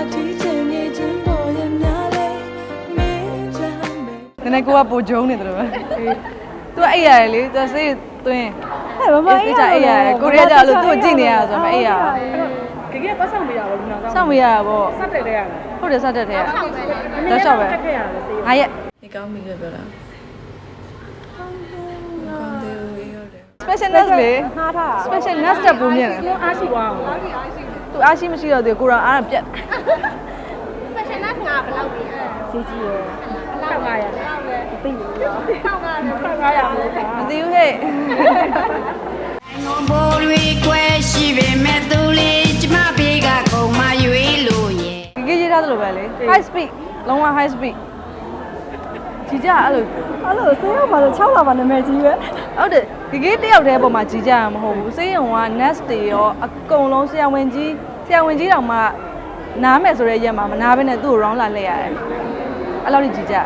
နည်းနည်းကိုကပိုဂျုံနေတယ်လို့ပဲသူကအိပ်ရတယ်လေသူစိတ်သွင်းဟဲ့မမအေးကြအိပ်ရတယ်ကိုရီးယားကျတော့သူ့ကိုကြည့်နေရတာဆိုတော့မအိပ်ရဘူးတကယ်ပတ်ဆောင်မရဘူးလူနာတော့စောင့်မရတာပေါ့စက်တယ်တဲ့ရလားဟုတ်တယ်စတဲ့တဲ့ကတော့တော့ရှောက်ပဲတက်ခဲ့ရတယ်စေးငါရက်ဒီကောင်းပြီလို့ပြောတာကောင်းတယ်ဝေးရတယ် special nurse လေငှားထား special nurse တက်ပူးမြင်တယ်လုံးအားရှိသွားအောင် သူအားရှိမရှိတော့သူကိုရောအားရပြက်ကြီးကြီးရယ်ထောက်900ရတယ်သိပြီရောထောက်900မို့မသိဘူးဟဲ့ငုံဘိုးတွေကွဲရှိပေမဲ့သူလေးကျမဘေးကကုံမရွေးလို့ရဲ့ ဒီကြီးရေးထားသလိုပဲလေ high speed လုံးဝ high speed ကြီးကြအဲ့လိုအဲ့လိုဆေးရောက်ပါလို့6လပါနာမည်ကြီးပဲဟုတ်တယ်ဒီကြီးတယောက်တည်းပုံမှာကြီးကြရမှာမဟုတ်ဘူးစေးရုံက nest တွေရောအကုန်လုံးဆရာဝန်ကြီးဆရာဝန်ကြီးတောင်မှနားမယ်ဆိုတဲ့ရက်မှာမနာဘဲနဲ့သူ့ကို round လာလဲရတယ်အဲ့လိုကြီးကြရ